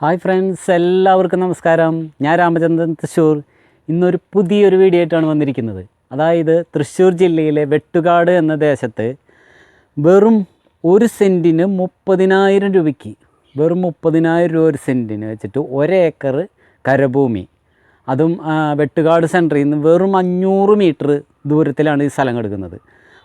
Hi friends എല്ലാവർക്കും നമസ്കാരം. ഞാൻ രാമചന്ദ്രൻ തൃശ്ശൂർ. ഇന്നൊരു പുതിയൊരു വീഡിയോ ആയിട്ടാണ് വന്നിരിക്കുന്നത്. അതായത് തൃശ്ശൂർ ജില്ലയിലെ വെട്ടുകാട് എന്ന ദേശത്ത് വെറും ഒരു സെന്റിന് മുപ്പതിനായിരം രൂപയ്ക്ക് വെറും മുപ്പതിനായിരം രൂപ ഒരു സെന്റിന് വെച്ചിട്ട് ഒരേക്കർ കരഭൂമി. അതും വെട്ടുകാട് സെന്ററിൽ നിന്ന് വെറും അഞ്ഞൂറ് മീറ്റർ ദൂരത്തിലാണ് ഈ സ്ഥലം കിടക്കുന്നത്.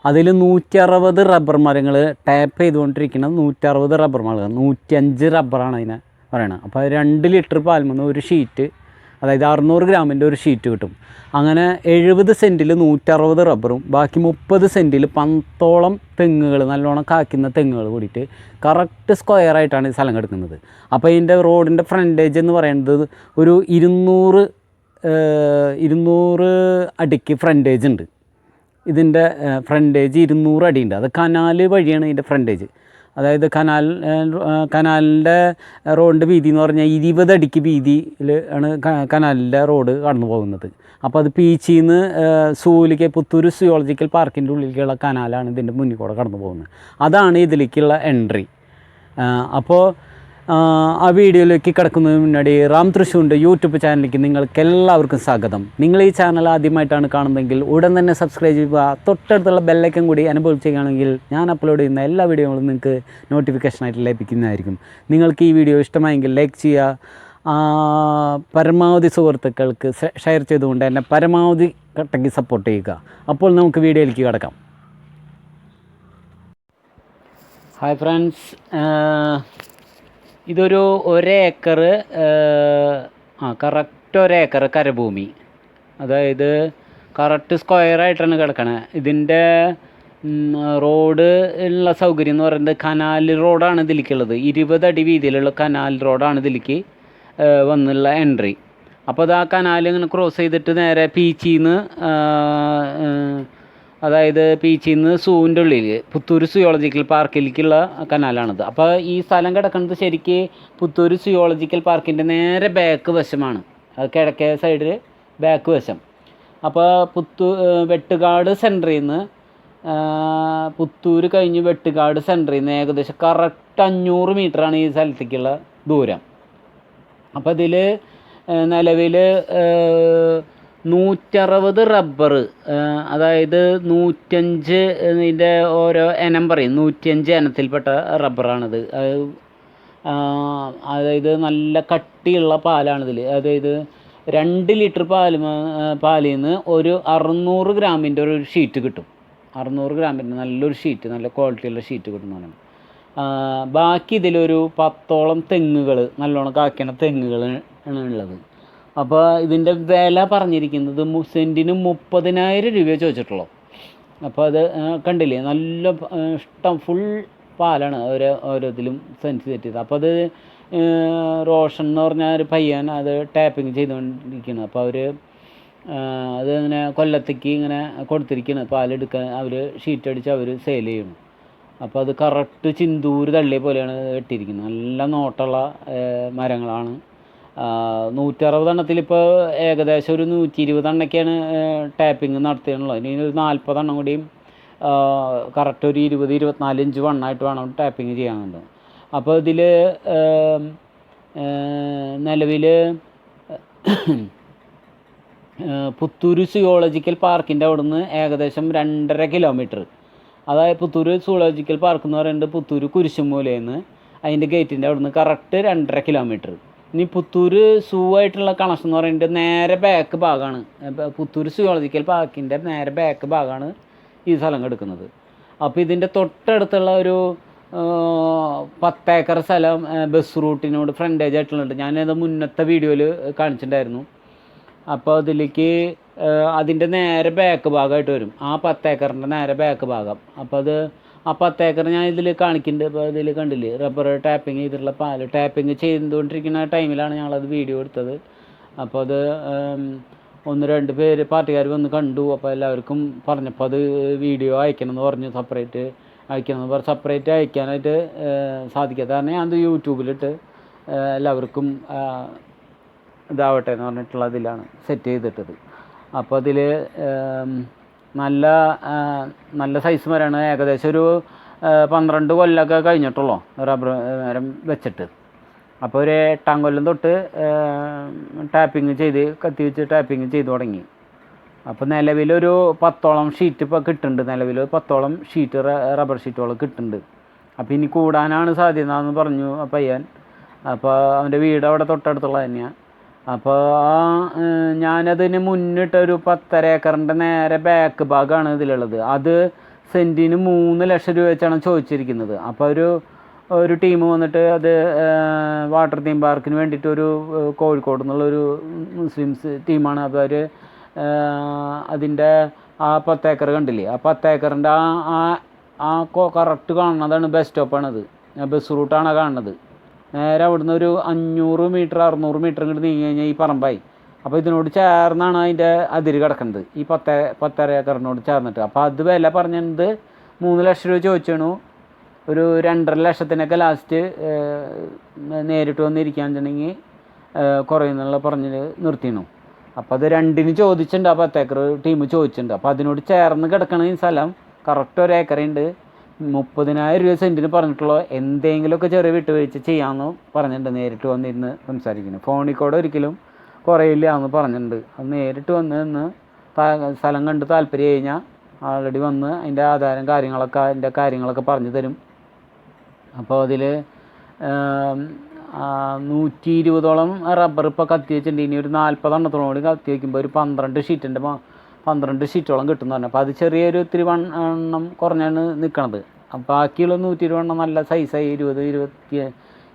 അതിൽ നൂറ്റി അറുപത് റബ്ബർ മരങ്ങൾ ടാപ്പ് ചെയ്തുകൊണ്ടിരിക്കുന്ന നൂറ്റി അറുപത് റബ്ബർ മരങ്ങൾ നൂറ്റിയഞ്ച് റബ്ബറാണ് അതിനെ പറയണത് അപ്പോൾ രണ്ട് ലിറ്റർ പാൽമെന്ന് ഒരു ഷീറ്റ് അതായത് അറുന്നൂറ് ഗ്രാമിന്റെ ഒരു ഷീറ്റ് കിട്ടും. അങ്ങനെ എഴുപത് സെന്റിൽ നൂറ്ററുപത് റബ്ബറും ബാക്കി മുപ്പത് സെന്റിൽ പത്തോളം തെങ്ങുകൾ നല്ലോണം കാക്കുന്ന തെങ്ങുകൾ കൂടിയിട്ട് കറക്റ്റ് സ്ക്വയർ ആയിട്ടാണ് ഈ സ്ഥലം കിടക്കുന്നത്. അപ്പോൾ ഇതിന്റെ റോഡിന്റെ ഫ്രണ്ടേജ് എന്ന് പറയുന്നത് ഒരു ഇരുന്നൂറ് ഇരുന്നൂറ് അടിക്ക് ഫ്രണ്ടേജ് ഉണ്ട്. ഇതിന്റെ ഫ്രണ്ടേജ് ഇരുന്നൂറ് അടിയുണ്ട്. അത് കനാല് വഴിയാണ് ഇതിന്റെ ഫ്രണ്ടേജ്. അതായത് കനാൽ കനാലിന്റെ റോഡിന്റെ വീതി എന്ന് പറഞ്ഞാൽ ഇരുപത് അടിക്ക് വീതിയിൽ ആണ് കനാലിന്റെ റോഡ് കടന്നു പോകുന്നത്. അപ്പോൾ അത് പീച്ചിന്ന് സൂലിക്ക് പുത്തൂർ സിയോളജിക്കൽ പാർക്കിന്റെ ഉള്ളിലേക്കുള്ള കനാലാണ് ഇതിന്റെ മുന്നിൽ കൂടെ കടന്നു പോകുന്നത്. അതാണ് ഇതിലേക്കുള്ള എൻട്രി അപ്പോൾ ആ വീഡിയോയിലേക്ക് കിടക്കുന്നതിന് മുന്നാടി റാം തൃശൂരിന്റെ യൂട്യൂബ് ചാനലിലേക്ക് നിങ്ങൾക്ക് എല്ലാവർക്കും സ്വാഗതം. നിങ്ങൾ ഈ ചാനൽ ആദ്യമായിട്ടാണ് കാണുന്നതെങ്കിൽ ഉടൻ തന്നെ സബ്സ്ക്രൈബ് ചെയ്യുക. തൊട്ടടുത്തുള്ള ബെല്ലൈക്കൻ കൂടി അനുഭവിക്കുകയാണെങ്കിൽ ഞാൻ അപ്ലോഡ് ചെയ്യുന്ന എല്ലാ വീഡിയോകളും നിങ്ങൾക്ക് നോട്ടിഫിക്കേഷനായിട്ട് ലഭിക്കുന്നതായിരിക്കും. നിങ്ങൾക്ക് ഈ വീഡിയോ ഇഷ്ടമായെങ്കിൽ ലൈക്ക് ചെയ്യുക. പരമാവധി സുഹൃത്തുക്കൾക്ക് ഷെയർ ചെയ്തുകൊണ്ട് എന്നെ പരമാവധി കട്ടയ്ക്ക് സപ്പോർട്ട് ചെയ്യുക. അപ്പോൾ നമുക്ക് വീഡിയോയിലേക്ക് കിടക്കാം. Hi friends. ഇതൊരു ഒരേക്കർ ആ കറക്റ്റ് ഒരേക്കർ കരഭൂമി. അതായത് കറക്റ്റ് സ്ക്വയർ ആയിട്ടാണ് കിടക്കണത് ഇതിന്റെ റോഡ് ഉള്ള സൗകര്യം എന്ന് പറയുന്നത് കനാൽ റോഡാണ് ഇതിലേക്കുള്ളത് ഇരുപത് അടി വീതിയിലുള്ള കനാൽ റോഡാണ് ഇതിലേക്ക് വന്നുള്ള എൻട്രി അപ്പോൾ അത് ആ കനാൽ ഇങ്ങനെ ക്രോസ് ചെയ്തിട്ട് നേരെ പീച്ചിന്ന് അതായത് പീച്ചിന്ന് സൂവിന്റെ ഉള്ളിൽ പുത്തൂർ സുയോളജിക്കൽ പാർക്കിലേക്കുള്ള കനാലാണിത്. അപ്പോൾ ഈ സ്ഥലം കിടക്കുന്നത് ശരിക്ക് പുത്തൂർ സുയോളജിക്കൽ പാർക്കിന്റെ നേരെ ബാക്ക് വശമാണ്. കിഴക്കേ സൈഡിൽ ബാക്ക് വശം. അപ്പോൾ പുത്തു വെട്ടുകാട് സെന്ററിൽ നിന്ന് പുത്തൂർ കഴിഞ്ഞ് വെട്ടുകാട് സെന്ററിൽ നിന്ന് ഏകദേശം കറക്റ്റ് അഞ്ഞൂറ് മീറ്ററാണ് ഈ സ്ഥലത്തേക്കുള്ള ദൂരം. അപ്പോൾ ഇതിൽ നിലവിൽ നൂറ്ററുപത് റബ്ബർ അതായത് നൂറ്റഞ്ച് ഇതിന്റെ ഓരോ എനം പറയും. നൂറ്റിയഞ്ച് എനത്തിൽപ്പെട്ട റബ്ബറാണിത്. അത് അതായത് നല്ല കട്ടിയുള്ള പാലാണിതിൽ അതായത് രണ്ട് ലിറ്റർ പാൽ പാലിൽ നിന്ന് ഒരു അറുന്നൂറ് ഗ്രാമിന്റെ ഒരു ഷീറ്റ് കിട്ടും. അറുന്നൂറ് ഗ്രാമിന്റെ നല്ലൊരു ഷീറ്റ് നല്ല ക്വാളിറ്റിയുള്ള ഷീറ്റ് കിട്ടുന്നതാണ് ബാക്കി ഇതിലൊരു പത്തോളം തെങ്ങുകൾ നല്ലോണം കാക്കണ തെങ്ങുകൾ ആണ് ഉള്ളത്. അപ്പോൾ ഇതിന്റെ വില പറഞ്ഞിരിക്കുന്നത് സെന്റിന് മുപ്പതിനായിരം രൂപ ചോദിച്ചിട്ടുള്ളൂ. അപ്പോൾ അത് കണ്ടില്ലേ? നല്ല ഇഷ്ടം ഫുൾ പാലാണ് ഓരോ ഓരോത്തിലും സെൻസ് തെറ്റിയത്. അപ്പോൾ അത് റോഷൻ എന്ന് പറഞ്ഞ ഒരു പയ്യൻ അത് ടാപ്പിംഗ് ചെയ്തുകൊണ്ടിരിക്കുകയാണ്. അപ്പോൾ അവർ അത് ഇങ്ങനെ കൊല്ലത്തേക്ക് ഇങ്ങനെ കൊടുത്തിരിക്കുകയാണ്. പാലെടുക്കാൻ അവർ ഷീറ്റ് അടിച്ച് അവർ സെയിൽ ചെയ്യണം അപ്പോൾ അത് കറക്റ്റ് ചിന്തൂര് തള്ളിയ പോലെയാണ് ഇട്ടിരിക്കുന്നത്. നല്ല നോട്ടുള്ള മരങ്ങളാണ്. നൂറ്ററുപത് എണ്ണത്തിൽ ഇപ്പോൾ ഏകദേശം ഒരു നൂറ്റി ഇരുപതെണ്ണക്കെയാണ് ടാപ്പിംഗ് നടത്തിയിട്ടുള്ളത്. ഇനി ഒരു നാൽപ്പതെണ്ണം കൂടിയും കറക്റ്റ് ഒരു ഇരുപത് ഇരുപത്തിനാല് ഇഞ്ച് വണ്ണായിട്ട് വേണം ടാപ്പിംഗ് ചെയ്യാനുണ്ട്. അപ്പോൾ ഇതിൽ നിലവിൽ പുത്തൂർ സിയോളജിക്കൽ പാർക്കിന്റെ അവിടെ നിന്ന് ഏകദേശം രണ്ടര കിലോമീറ്റർ അതായത് പുത്തൂർ സുയോളജിക്കൽ പാർക്ക് എന്ന് പറയുന്നത് പുത്തൂർ കുരിശുമൂലയിൽ നിന്ന് അതിന്റെ ഗേറ്റിന്റെ അവിടെ നിന്ന് കറക്റ്റ് രണ്ടര കിലോമീറ്റർ ഇനി പുത്തൂർ സൂ ആയിട്ടുള്ള കണക്ഷൻ എന്ന് പറയുന്നത് നേരെ ബാക്ക് ഭാഗമാണ് പുത്തൂർ സുയോളജിക്കൽ പാർക്കിന്റെ നേരെ ബാക്ക് ഭാഗമാണ് ഈ സ്ഥലം കിടക്കുന്നത് അപ്പോൾ ഇതിന്റെ തൊട്ടടുത്തുള്ള ഒരു പത്തേക്കർ സ്ഥലം ബസ് റൂട്ടിനോട് ഫ്രണ്ടേജ് ആയിട്ടുള്ളത് ഞാനത് മുന്നത്തെ വീഡിയോയിൽ കാണിച്ചിട്ടുണ്ടായിരുന്നു. അപ്പോൾ അതിലേക്ക് അതിന്റെ നേരെ ബാക്ക് ഭാഗമായിട്ട് വരും. ആ പത്തേക്കറിന്റെ നേരെ ബാക്ക് ഭാഗം. അപ്പോൾ അത് ആ പത്തേക്കർ ഞാൻ ഇതിൽ കാണിക്കുന്നുണ്ട് അപ്പോൾ ഇതിൽ കണ്ടില്ലേ? റബ്ബർ ടാപ്പിംഗ് ചെയ്തിട്ടുള്ള പാൽ. ടാപ്പിംഗ് ചെയ്തുകൊണ്ടിരിക്കുന്ന ടൈമിലാണ് ഞങ്ങളത് വീഡിയോ എടുത്തത്. അപ്പോൾ അത് ഒന്ന് രണ്ട് പേര് പാർട്ടിക്കാർ വന്ന് കണ്ടു. അപ്പോൾ എല്ലാവർക്കും പറഞ്ഞപ്പോൾ അത് വീഡിയോ അയക്കണം എന്ന് പറഞ്ഞു. സെപ്പറേറ്റ് അയക്കണം എന്ന് പറഞ്ഞു സെപ്പറേറ്റ് അയക്കാനായിട്ട് സാധിക്കാത്ത കാരണം ഞാൻ അത് യൂട്യൂബിലിട്ട് എല്ലാവർക്കും ഇതാവട്ടെ എന്ന് പറഞ്ഞിട്ടുള്ള ഇതിലാണ് സെറ്റ് ചെയ്തിട്ടത്. അപ്പോൾ അതിൽ നല്ല നല്ല സൈസ് മരമാണ് ഏകദേശം ഒരു പന്ത്രണ്ട് കൊല്ലമൊക്കെ കഴിഞ്ഞിട്ടുള്ളൂ റബ്ബർ മരം വെച്ചിട്ട്. അപ്പോൾ ഒരു എട്ടാം കൊല്ലം തൊട്ട് ടാപ്പിങ് ചെയ്ത് കത്തി വെച്ച് ടാപ്പിങ് ചെയ്ത് തുടങ്ങി. അപ്പോൾ നിലവിലൊരു പത്തോളം ഷീറ്റ് ഇപ്പോൾ കിട്ടുന്നുണ്ട്. നിലവിൽ പത്തോളം ഷീറ്റ് റബ്ബർ ഷീറ്റുകൾ കിട്ടുന്നുണ്ട്. അപ്പോൾ ഇനി കൂടാനാണ് സാധ്യത എന്ന് പറഞ്ഞു പയ്യൻ. അപ്പോൾ അവന്റെ വീട് അവിടെ തൊട്ടടുത്തുള്ള തന്നെയാണ് അപ്പോൾ ആ ഞാനതിന് മുന്നിട്ട് ഒരു പത്തര ഏക്കറിന്റെ നേരെ ബാക്ക് ഭാഗമാണ് ഇതിലുള്ളത്. അത് സെന്റിന് മൂന്ന് ലക്ഷം രൂപ വെച്ചാണ് ചോദിച്ചിരിക്കുന്നത്. അപ്പോൾ ഒരു ഒരു ടീം വന്നിട്ട് അത് വാട്ടർ തീം പാർക്കിന് വേണ്ടിയിട്ട് ഒരു കോഴിക്കോട് നിന്നുള്ളൊരു മുസ്ലിംസ് ടീമാണ്. അപ്പോൾ അവർ അതിന്റെ ആ പത്തേക്കർ കണ്ടില്ലേ? ആ പത്തേക്കറിന്റെ ആ ആ ആ കറക്റ്റ് കാണുന്നതാണ് ബസ് സ്റ്റോപ്പാണത് ബസ് റൂട്ടാണ് കാണുന്നത്. നേരെ അവിടുന്ന് ഒരു അഞ്ഞൂറ് മീറ്റർ അറുന്നൂറ് മീറ്റർ ഇങ്ങോട്ട് നീങ്ങി കഴിഞ്ഞാൽ ഈ പറമ്പായി. അപ്പോൾ ഇതിനോട് ചേർന്നാണ് അതിന്റെ അതിര് കിടക്കുന്നത്. ഈ പത്ത് പത്തര ഏക്കറിനോട് ചേർന്നിട്ട്. അപ്പോൾ അത് വില പറഞ്ഞത് മൂന്ന് ലക്ഷം രൂപ ചോദിച്ചാണു. ഒരു രണ്ടര ലക്ഷത്തിനൊക്കെ ലാസ്റ്റ് നേരിട്ട് വന്നിരിക്കുകയാണെന്നുണ്ടെങ്കിൽ കുറയുന്നുള്ള പറഞ്ഞ് നിർത്തിണു അപ്പോൾ അത് രണ്ടിന് ചോദിച്ചിട്ടുണ്ട് ആ പത്തേക്കർ ടീം ചോദിച്ചിട്ടുണ്ട് അപ്പോൾ അതിനോട് ചേർന്ന് കിടക്കണ ഈ സ്ഥലം കറക്റ്റ് ഒരു ഏക്കറുണ്ട് മുപ്പതിനായിരം രൂപ സെന്റിന് പറഞ്ഞിട്ടുള്ള എന്തെങ്കിലുമൊക്കെ ചെറിയ വിട്ടുവീഴ്ച ചെയ്യാമെന്ന് പറഞ്ഞിട്ടുണ്ട്. നേരിട്ട് വന്നിരുന്ന് സംസാരിക്കുന്നു. ഫോണിൽ കൂടെ ഒരിക്കലും കുറയില്ല എന്ന് പറഞ്ഞിട്ടുണ്ട്. അത് നേരിട്ട് വന്ന് നിന്ന് താ- സ്ഥലം കണ്ട് താല്പര്യം കഴിഞ്ഞാൽ ആൾറെഡി വന്ന് അതിന്റെ ആധാരം കാര്യങ്ങളൊക്കെ അതിന്റെ കാര്യങ്ങളൊക്കെ പറഞ്ഞു തരും. അപ്പോൾ അതിൽ നൂറ്റി ഇരുപതോളം റബ്ബർ ഇപ്പോൾ കത്തി വെച്ചിട്ടുണ്ട്. ഇനി ഒരു നാൽപ്പതെണ്ണത്തോളം കൂടി കത്തി വയ്ക്കുമ്പോൾ ഒരു പന്ത്രണ്ട് ഷീറ്റിന്റെ പന്ത്രണ്ട് ഷീറ്റോളം കിട്ടുമെന്ന് പറഞ്ഞു. അപ്പോൾ അത് ചെറിയൊരു ഇത്തിരി വൺ എണ്ണം കുറഞ്ഞാണ് നിൽക്കണത് അപ്പോൾ ബാക്കിയുള്ള നൂറ്റി ഇരുപത് എണ്ണം നല്ല സൈസായി ഇരുപത് ഇരുപത്തി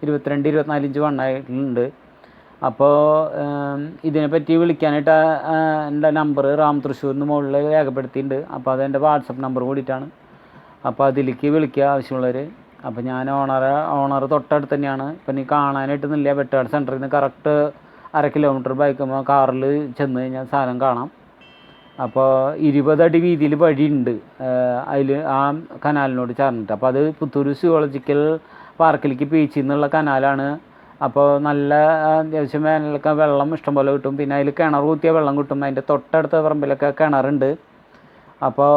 ഇരുപത്തിരണ്ട് ഇരുപത്തിനാല് ഇഞ്ച് വണ്ണായിട്ടുണ്ട് അപ്പോൾ ഇതിനെപ്പറ്റി വിളിക്കാനായിട്ട് എന്റെ നമ്പർ റാം തൃശ്ശൂരിന് മുകളിൽ രേഖപ്പെടുത്തിയിട്ടുണ്ട്. അപ്പോൾ അതെന്റെ വാട്സപ്പ് നമ്പർ കൂടിയിട്ടാണ്. അപ്പോൾ അതിലേക്ക് വിളിക്കുക ആവശ്യമുള്ളവർ അപ്പോൾ ഞാൻ ഓണർ ഓണർ തൊട്ടടുത്ത് തന്നെയാണ്. ഇപ്പം നീ കാണാനായിട്ട് നിന്നില്ല വെട്ടുകാട് സെന്ററിൽ നിന്ന് കറക്റ്റ് അര കിലോമീറ്റർ ബൈക്കുമ്പോൾ കാറിൽ ചെന്ന് കഴിഞ്ഞാൽ സാധനം കാണാം. അപ്പോൾ ഇരുപതടി വീതിയിൽ വഴിയുണ്ട്. അതിൽ ആ കനാലിനോട് ചേർന്നിട്ട്. അപ്പോൾ അത് പുത്തൂർ സിയോളജിക്കൽ പാർക്കിലേക്ക് ബീച്ചിൽ നിന്നുള്ള കനാലാണ്. അപ്പോൾ നല്ല അത്യാവശ്യം വേനലൊക്കെ വെള്ളം ഇഷ്ടംപോലെ കിട്ടും. പിന്നെ അതിൽ കിണർ കുത്തിയ വെള്ളം കിട്ടും. അതിന്റെ തൊട്ടടുത്ത പറമ്പിലൊക്കെ കിണറുണ്ട്. അപ്പോൾ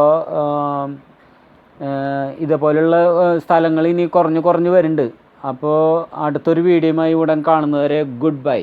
ഇതേപോലെയുള്ള സ്ഥലങ്ങൾ ഇനി കുറഞ്ഞ് കുറഞ്ഞ് വരുന്നുണ്ട്. അപ്പോൾ അടുത്തൊരു വീഡിയോയുമായി ഉടൻ കാണുന്നവരെ ഗുഡ് ബൈ